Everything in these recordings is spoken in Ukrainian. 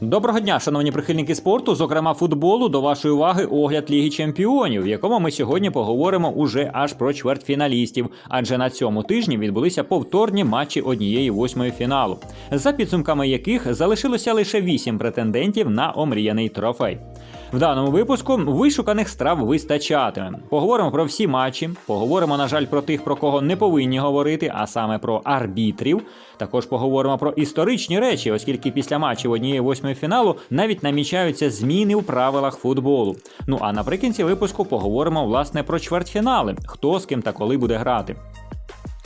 Доброго дня, шановні прихильники спорту, зокрема футболу, до вашої уваги огляд Ліги Чемпіонів, в якому ми сьогодні поговоримо уже аж про чвертьфіналістів, адже на цьому тижні відбулися повторні матчі однієї восьмої фіналу, за підсумками яких залишилося лише вісім претендентів на омріяний трофей. В даному випуску вишуканих страв вистачатиме. Поговоримо про всі матчі, поговоримо, на жаль, про тих, про кого не повинні говорити, а саме про арбітрів. Також поговоримо про історичні речі, оскільки після матчів однієї восьмої фіналу навіть намічаються зміни у правилах футболу. Ну а наприкінці випуску поговоримо власне про чвертьфінали, хто з ким та коли буде грати.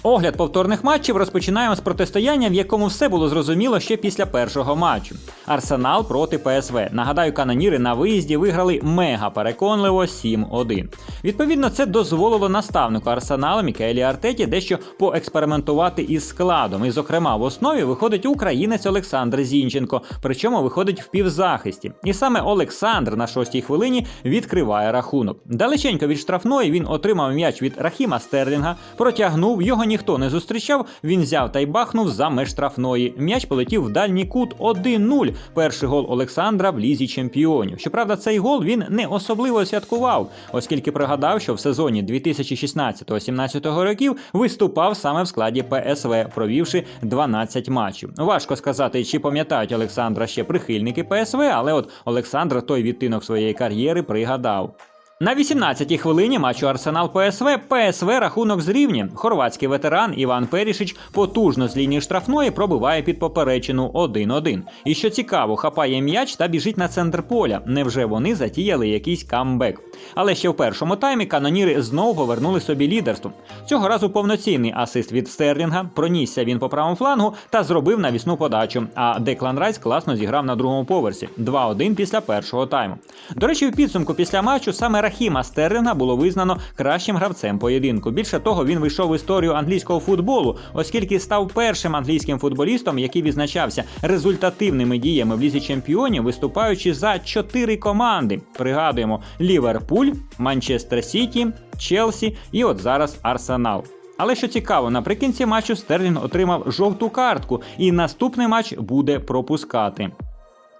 Огляд повторних матчів розпочинаємо з протистояння, в якому все було зрозуміло ще після першого матчу. Арсенал проти ПСВ. Нагадаю, каноніри на виїзді виграли мега переконливо 7-1. Відповідно, це дозволило наставнику Арсенала Мікаелі Артеті дещо поекспериментувати із складом. І, зокрема, в основі виходить українець Олександр Зінченко, причому виходить в півзахисті. І саме Олександр на шостій хвилині відкриває рахунок. Далеченько від штрафної він отримав м'яч від Рахіма Стерлінга, протягнув його ніхто не зустрічав. Він взяв та й бахнув за меж штрафної. М'яч полетів в дальній кут 1-0. Перший гол Олександра в лізі чемпіонів. Щоправда, цей гол він не особливо святкував, оскільки пригадав, що в сезоні 2016-17 років виступав саме в складі ПСВ, провівши 12 матчів. Важко сказати, чи пам'ятають Олександра ще прихильники ПСВ, але от Олександр той відтинок своєї кар'єри пригадав. На 18-й хвилині матчу Арсенал ПСВ ПСВ рахунок зрівнює. Хорватський ветеран Іван Перішич потужно з лінії штрафної пробиває під поперечину 1-1. І що цікаво, хапає м'яч та біжить на центр поля. Невже вони затіяли якийсь камбек? Але ще в першому таймі каноніри знову повернули собі лідерство. Цього разу повноцінний асист від Стерлінга, пронісся він по правому флангу та зробив навісну подачу. А Деклан Райс класно зіграв на другому поверсі 2-1 після першого тайму. До речі, в підсумку після матчу саме Рахіма Стерлінга було визнано кращим гравцем поєдинку. Більше того, він вийшов в історію англійського футболу, оскільки став першим англійським футболістом, який відзначався результативними діями в лізі чемпіонів, виступаючи за чотири команди. Пригадуємо: Ліверпуль, Манчестер Сіті, Челсі і от зараз Арсенал. Але що цікаво, наприкінці матчу Стерлінг отримав жовту картку, і наступний матч буде пропускати.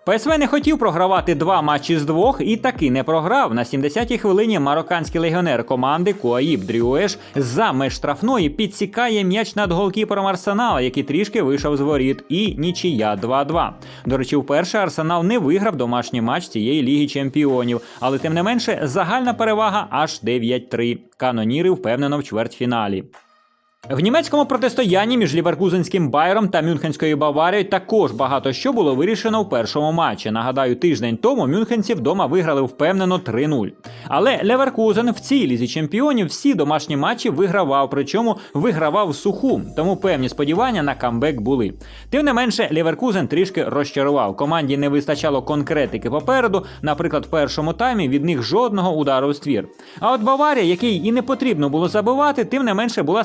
ПСВ не хотів програвати два матчі з двох і таки не програв. На 70-й хвилині марокканський легіонер команди Куаїб Дрюеш за меж штрафної підсікає м'яч над голкіпером Арсенала, який трішки вийшов з воріт, і нічия 2-2. До речі, вперше Арсенал не виграв домашній матч цієї ліги чемпіонів, але тим не менше загальна перевага аж 9-3. Каноніри впевнено в чвертьфіналі. В німецькому протистоянні між ліверкузенським Байером та Мюнхенською Баварією також багато що було вирішено в першому матчі. Нагадаю, тиждень тому мюнхенці вдома виграли впевнено 3-0. Але Леверкузен в цій лізі чемпіонів всі домашні матчі вигравав, причому вигравав суху, тому певні сподівання на камбек були. Тим не менше, Леверкузен трішки розчарував. Команді не вистачало конкретики попереду. Наприклад, в першому таймі від них жодного удару в ствір. А от Баварія, який і не потрібно було забивати, тим не менше була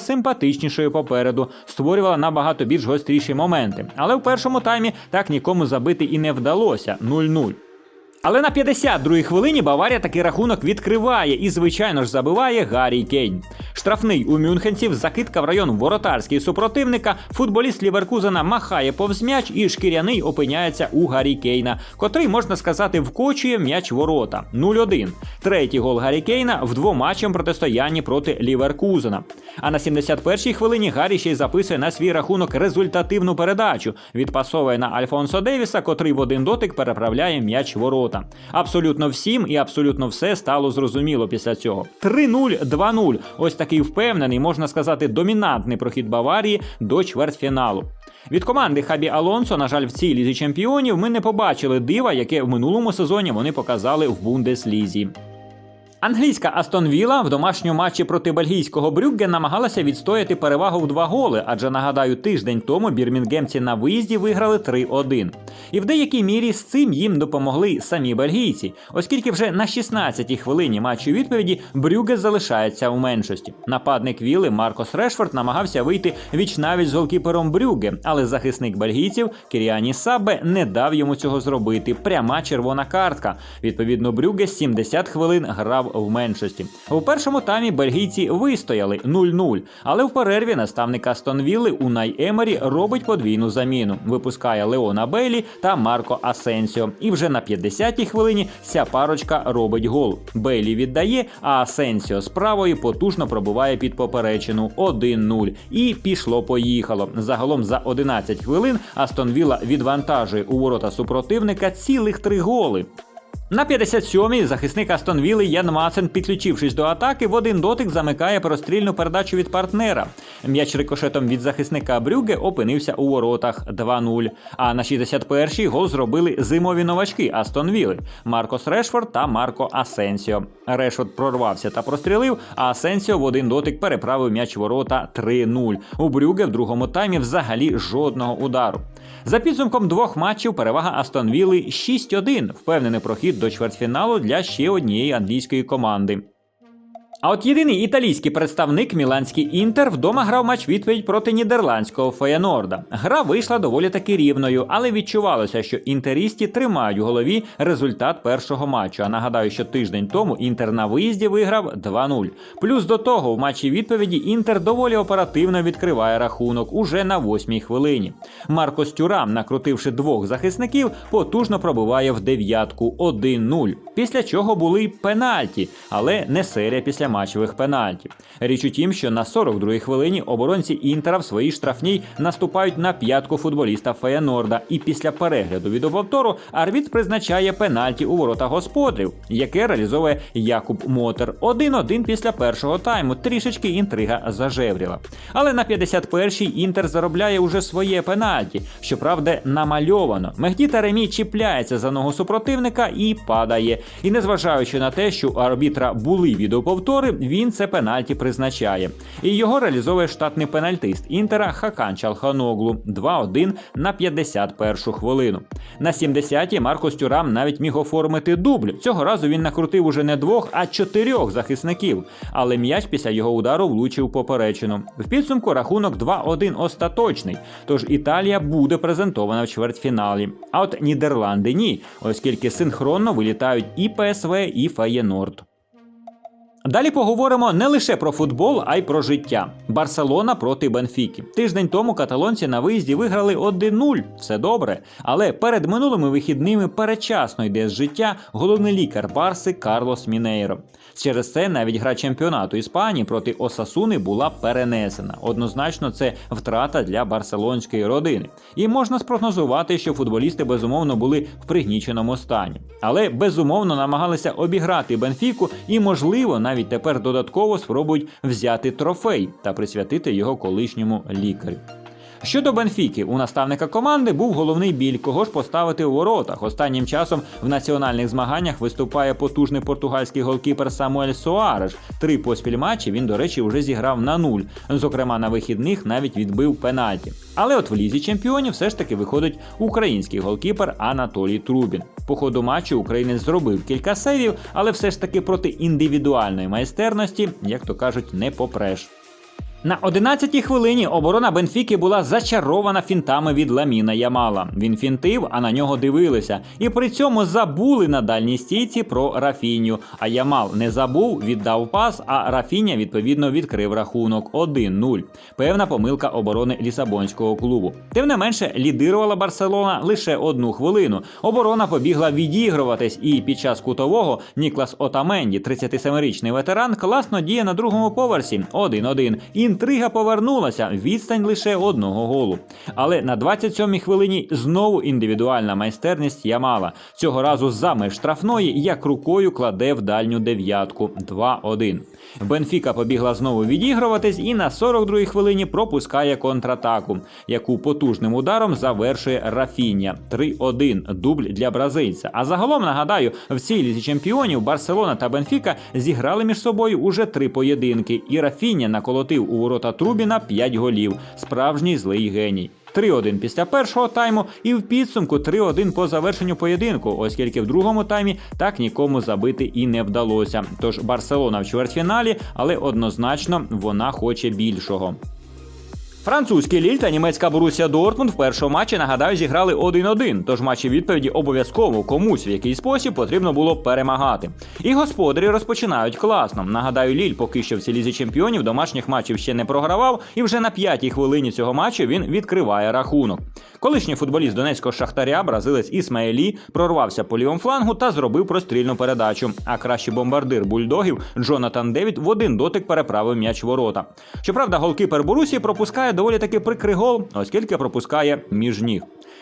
симпатичнішою попереду, створювала набагато більш гостріші моменти. Але в першому таймі так нікому забити і не вдалося 0-0. Але на 52-й хвилині Баварія такий рахунок відкриває і, звичайно ж, забиває Гаррі Кейн. Штрафний у мюнхенців, закидка в район воротарський супротивника, футболіст Ліверкузена махає повз м'яч і шкіряний опиняється у Гаррі Кейна, котрий, можна сказати, вкочує м'яч ворота 0-1. Третій гол Гаррі Кейна в двоматчем протистоянні проти Ліверкузена. А на 71-й хвилині Гаррі ще й записує на свій рахунок результативну передачу. Відпасовує на Альфонсо Девіса, котрий в один дотик переправляє м'яч ворота. Абсолютно всім і абсолютно все стало зрозуміло після цього. 3-0, 2-0. Ось такий впевнений, можна сказати, домінантний прохід Баварії до чвертьфіналу. Від команди Хабі Алонсо, на жаль, в цій лізі чемпіонів ми не побачили дива, яке в минулому сезоні вони показали в Бундеслізі. Англійська Астон Вілла в домашньому матчі проти бельгійського Брюгге намагалася відстояти перевагу в два голи, адже нагадаю, тиждень тому бірмінгемці на виїзді виграли 3-1. І в деякій мірі з цим їм допомогли самі бельгійці, оскільки вже на 16-й хвилині матчу відповіді Брюгге залишається у меншості. Нападник Віли Маркос Решфорд намагався вийти віч навіть з голкіпером Брюгге, але захисник бельгійців Кіріані Сабе не дав йому цього зробити. Пряма червона картка. Відповідно, Брюгге 70 хвилин грав в меншості. У першому таймі бельгійці вистояли 0-0, але в перерві наставник Астон Вілли Унай Емері робить подвійну заміну. Випускає Леона Бейлі та Марко Асенсіо. І вже на 50-й хвилині ця парочка робить гол. Бейлі віддає, а Асенсіо з правої потужно пробуває під поперечину 1-0. І пішло-поїхало. Загалом за 11 хвилин Астон Вілла відвантажує у ворота супротивника цілих три голи. На 57-й захисник Астон Вілли Ян Мацен, підключившись до атаки, в один дотик замикає прострільну передачу від партнера. М'яч рикошетом від захисника Брюге опинився у воротах 2-0. А на 61-й гол зробили зимові новачки Астон Вілли Маркос Решфорд та Марко Асенсіо. Решфорд прорвався та прострілив, а Асенсіо в один дотик переправив м'яч ворота 3-0. У Брюге в другому таймі взагалі жодного удару. За підсумком двох матчів перевага Астон Вілли 6-1. Впевнений прохід до чвертьфіналу для ще однієї англійської команди. А от єдиний італійський представник Міланський Інтер вдома грав матч відповідь проти нідерландського Феєнорда. Гра вийшла доволі таки рівною, але відчувалося, що інтерісті тримають у голові результат першого матчу. А нагадаю, що тиждень тому Інтер на виїзді виграв 2-0. Плюс до того, в матчі відповіді Інтер доволі оперативно відкриває рахунок уже на восьмій хвилині. Марко Стюрам, накрутивши двох захисників, потужно пробиває в дев'ятку 1-0. Після чого були пенальті, але не серія після матчових пенальтів. Річ у тім, що на 42-й хвилині оборонці Інтера в своїй штрафній наступають на п'ятку футболіста Феєнорда, і після перегляду відеоповтору арбіт призначає пенальті у ворота господарів, яке реалізовує Якуб Мотер. 1-1 після першого тайму. Трішечки інтрига зажевріла. Але на 51-й Інтер заробляє уже своє пенальті. Щоправда, намальовано. Мехді Таремі чіпляється за ногу супротивника і падає. І незважаючи на те, що у арбітра були відеоповтори, він це пенальті призначає. І його реалізовує штатний пенальтист Інтера Хакан Чалханоглу 2-1 на 51 хвилину. На 70-й Марко Стюрам навіть міг оформити дубль. Цього разу він накрутив уже не двох, а чотирьох захисників. Але м'яч після його удару влучив поперечину. В підсумку рахунок 2-1 остаточний. Тож Італія буде презентована в чвертьфіналі. А от Нідерланди ні, оскільки синхронно вилітають і ПСВ, і Фаєнорд. Далі поговоримо не лише про футбол, а й про життя. Барселона проти Бенфіки. Тиждень тому каталонці на виїзді виграли 1-0. Все добре. Але перед минулими вихідними перечасно йде з життя головний лікар Барси Карлос Мінейро. Через це навіть гра чемпіонату Іспанії проти Осасуни була перенесена. Однозначно, це втрата для барселонської родини. І можна спрогнозувати, що футболісти безумовно були в пригніченому стані. Але безумовно намагалися обіграти Бенфіку і, можливо, навіть тепер додатково спробують взяти трофей та присвятити його колишньому лікарю. Щодо Бенфіки, у наставника команди був головний біль, кого ж поставити у воротах. Останнім часом в національних змаганнях виступає потужний португальський голкіпер Самуель Соареш. Три поспіль матчі він, до речі, вже зіграв на нуль. Зокрема, на вихідних навіть відбив пенальті. Але от в лізі чемпіонів все ж таки виходить український голкіпер Анатолій Трубін. По ходу матчу українець зробив кілька сейвів, але все ж таки проти індивідуальної майстерності, як то кажуть, не попреш. На 11-й хвилині оборона Бенфіки була зачарована фінтами від Ламіна Ямала. Він фінтив, а на нього дивилися. І при цьому забули на дальній стійці про Рафіню. А Ямал не забув, віддав пас, а Рафіня відповідно відкрив рахунок 1-0. Певна помилка оборони Лісабонського клубу. Тим не менше, лідирувала Барселона лише одну хвилину. Оборона побігла відігруватись, і під час кутового Ніклас Отаменді, 37-річний ветеран, класно діє на другому поверсі 1-1. Інтрига повернулася, відстань лише одного голу. Але на 27-й хвилині знову індивідуальна майстерність Ямала. Цього разу за штрафної як рукою кладе в дальню дев'ятку 2-1. Бенфіка побігла знову відігруватись і на 42-й хвилині пропускає контратаку, яку потужним ударом завершує Рафіння 3-1 дубль для бразильця. А загалом нагадаю, в цій лізі чемпіонів Барселона та Бенфіка зіграли між собою уже три поєдинки, і Рафіння наколотив у ворота Трубіна 5 голів. Справжній злий геній. 3-1 після першого тайму і в підсумку 3-1 по завершенню поєдинку, оскільки в другому таймі так нікому забити і не вдалося. Тож Барселона в чвертьфіналі, але однозначно вона хоче більшого. Французький Ліль та німецька Борусія Дортмунд в першому матчі нагадаю зіграли 1-1, Тож матчі відповіді обов'язково комусь в який спосіб потрібно було перемагати. І господарі розпочинають класно. Нагадаю, Ліль поки що в лізі чемпіонів домашніх матчів ще не програвав, і вже на п'ятій хвилині цього матчу він відкриває рахунок. Колишній футболіст донецького шахтаря, бразилець Ісмаелі, прорвався по лівому флангу та зробив прострільну передачу. А кращий бомбардир бульдогів Джонатан Девід в один дотик переправив м'яч ворота. Щоправда, голкіпер Борусі пропускає доволі таки прикрий гол, оскільки пропускає між ніг.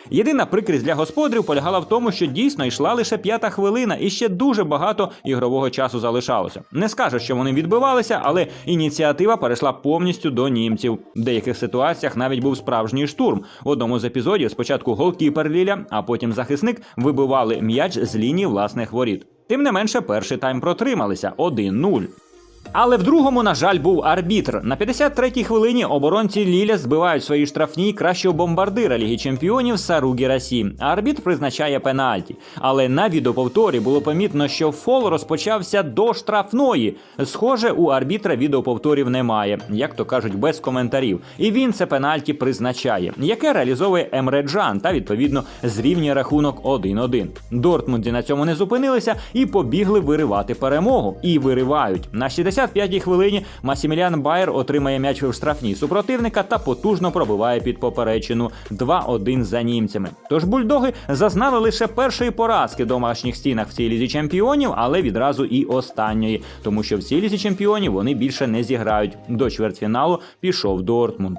Єдина прикрість для господарів полягала в тому, що дійсно йшла лише п'ята хвилина, і ще дуже багато ігрового часу залишалося. Не скажу, що вони відбивалися, але ініціатива перейшла повністю до німців. В деяких ситуаціях навіть був справжній штурм. В одному з епізодів спочатку голкіпер Ліля, а потім захисник вибивали м'яч з лінії власних воріт. Тим не менше, перший тайм протрималися 1-0. Але в другому, на жаль, був арбітр. На 53-й хвилині оборонці Ліля збивають свої штрафні кращого бомбардира Ліги Чемпіонів Сару Гірасі. А арбітр призначає пенальті. Але на відеоповторі було помітно, що фол розпочався до штрафної. Схоже, у арбітра відеоповторів немає, як то кажуть, без коментарів. І він це пенальті призначає, яке реалізовує Емре Джан та відповідно зрівнює рахунок 1-1. Дортмунді на цьому не зупинилися і побігли виривати перемогу. І виривають на 65-й хвилині. Масімілян Байер отримає м'яч в штрафній супротивника та потужно пробиває під поперечину 2-1 за німцями. Тож бульдоги зазнали лише першої поразки в домашніх стінах в цій лізі чемпіонів, але відразу і останньої, тому що в цій лізі чемпіонів вони більше не зіграють. До чвертьфіналу пішов Дортмунд.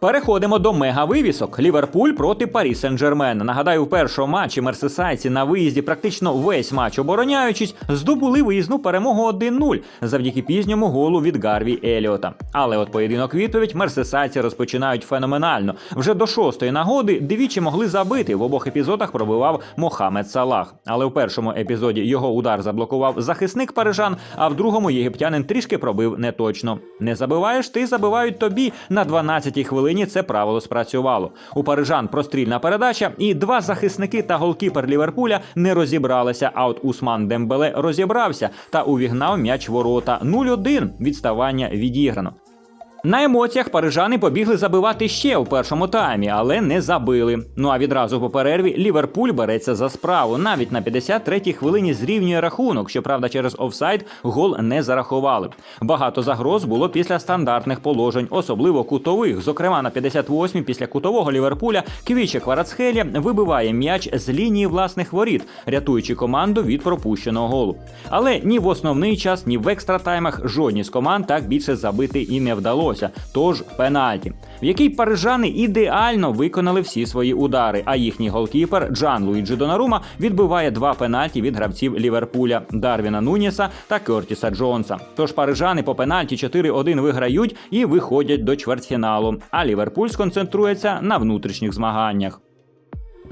Переходимо до мегавивісок. Ліверпуль проти Парі Сен-Жермен. Нагадаю, в першому матчі мерсисайці на виїзді практично весь матч обороняючись, здобули виїзну перемогу 1-0 завдяки пізньому голу від Гарві Еліота. Але от поєдинок відповідь мерсисайці розпочинають феноменально. Вже до шостої нагоди двічі могли забити. В обох епізодах пробивав Мохамед Салах. Але в першому епізоді його удар заблокував захисник парижан, а в другому єгиптянин трішки пробив неточно. Не забиваєш, ти забивають тобі на 12-й хвилині хвилині це правило спрацювало. У парижан прострільна передача, і два захисники та голкіпер Ліверпуля не розібралися. А от Усман Дембеле розібрався та увігнав м'яч ворота. 0-1 відставання відіграно. На емоціях парижани побігли забивати ще у першому таймі, але не забили. Ну а відразу по перерві Ліверпуль береться за справу. Навіть на 53-й хвилині зрівнює рахунок. Щоправда, через офсайд гол не зарахували. Багато загроз було після стандартних положень, особливо кутових. Зокрема, на 58-й після кутового Ліверпуля Квіче Кварацхелі вибиває м'яч з лінії власних воріт, рятуючи команду від пропущеного голу. Але ні в основний час, ні в екстратаймах жодній з команд так більше забити і не вдалося вдалося. Тож пенальті, в якій парижани ідеально виконали всі свої удари. А їхній голкіпер Джан Луїджі Донарума відбиває два пенальті від гравців Ліверпуля Дарвіна Нуніса та Кертіса Джонса. Тож парижани по пенальті 4-1 виграють і виходять до чвертьфіналу. А Ліверпуль сконцентрується на внутрішніх змаганнях.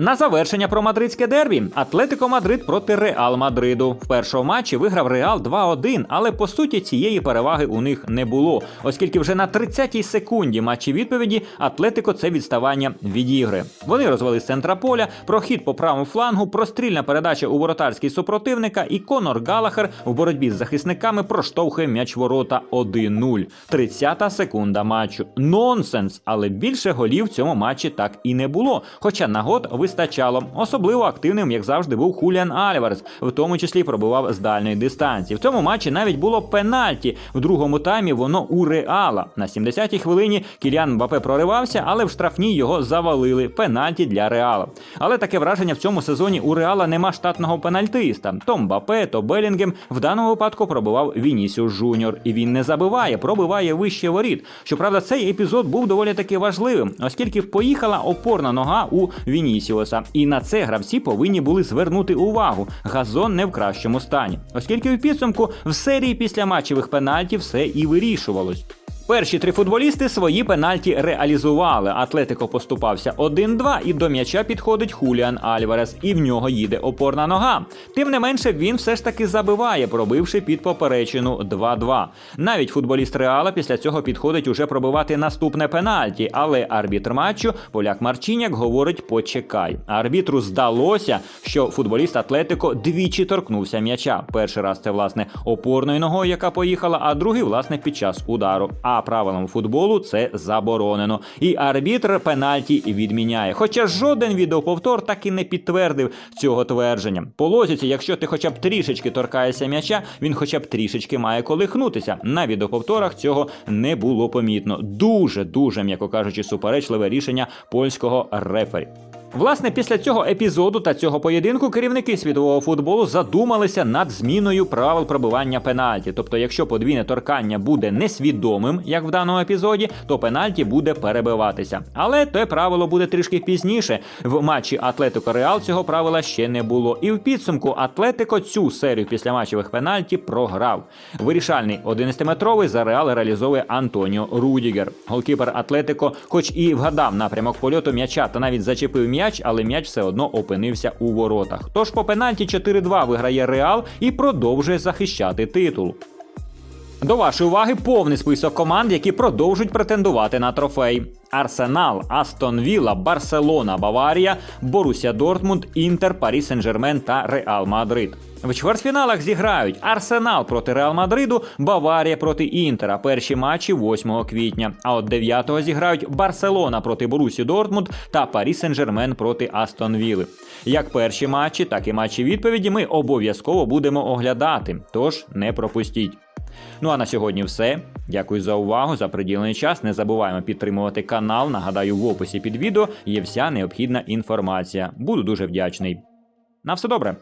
На завершення про мадридське дербі Атлетико Мадрид проти Реал Мадриду. В першому матчі виграв Реал 2-1, але по суті цієї переваги у них не було, оскільки вже на 30-й секунді матчі відповіді Атлетико це відставання відігри. Вони розвели з центра поля, прохід по правому флангу, прострільна передача у воротарський супротивника, і Конор Галахер в боротьбі з захисниками проштовхує м'яч ворота 1-0. 30-та секунда матчу. Нонсенс, але більше голів в цьому матчі так і не було. Хоча нагод вистачало. Особливо активним, як завжди, був Хуліан Альварес, в тому числі пробував з дальної дистанції. В цьому матчі навіть було пенальті. В другому таймі воно у Реала. На 70-й хвилині Кіліан Мбапе проривався, але в штрафній його завалили. Пенальті для Реала. Але таке враження в цьому сезоні у Реала нема штатного пенальтиста. То Мбапе, то Белінгем в даному випадку пробував Вінісіус Жуніор. І він не забиває, пробиває вище воріт. Щоправда, цей епізод був доволі таки важливим, оскільки поїхала опорна нога у Вінісіуса. Вінісіоса. І на це гравці повинні були звернути увагу. Газон не в кращому стані, оскільки в підсумку в серії після матчевих пенальтів все і вирішувалось. Перші три футболісти свої пенальті реалізували. Атлетико поступався 1-2, і до м'яча підходить Хуліан Альварес, і в нього їде опорна нога. Тим не менше, він все ж таки забиває, пробивши під поперечину 2-2. Навіть футболіст Реала після цього підходить уже пробивати наступне пенальті, але арбітр матчу, поляк Марчиняк, говорить: почекай. Арбітру здалося, що футболіст Атлетико двічі торкнувся м'яча. Перший раз це власне опорною ногою, яка поїхала, а другий власне під час удару. А за правилами футболу це заборонено. І арбітр пенальті відміняє. Хоча жоден відеоповтор так і не підтвердив цього твердження. По лозіці, якщо ти хоча б трішечки торкаєшся м'яча, він хоча б трішечки має колихнутися. На відеоповторах цього не було помітно. Дуже дуже, м'яко кажучи, суперечливе рішення польського рефері. Власне, після цього епізоду та цього поєдинку керівники світового футболу задумалися над зміною правил пробивання пенальті. Тобто, якщо подвійне торкання буде несвідомим, як в даному епізоді, то пенальті буде перебиватися. Але те правило буде трішки пізніше. В матчі Атлетико Реал цього правила ще не було. І в підсумку Атлетико цю серію післяматчевих пенальті програв. Вирішальний 11-метровий за Реал реалізовує Антоніо Рудігер. Голкіпер Атлетико, хоч і вгадав напрямок польоту м'яча та навіть зачепив м'яч, але м'яч все одно опинився у воротах. Тож по пенальті 4-2 виграє Реал і продовжує захищати титул. До вашої уваги повний список команд, які продовжують претендувати на трофей: Арсенал, Астон Вілла, Барселона, Баварія, Боруся Дортмунд, Інтер, Парі Сен-Жермен та Реал Мадрид. В чвертьфіналах зіграють Арсенал проти Реал Мадриду, Баварія проти Інтера. Перші матчі 8 квітня. А от 9-го зіграють Барселона проти Борусі Дортмунд та Парі Сен-Жермен проти Астон Вілли. Як перші матчі, так і матчі відповіді ми обов'язково будемо оглядати. Тож не пропустіть. Ну а на сьогодні все. Дякую за увагу, за приділений час. Не забуваємо підтримувати канал. Нагадаю, в описі під відео є вся необхідна інформація. Буду дуже вдячний. На все добре.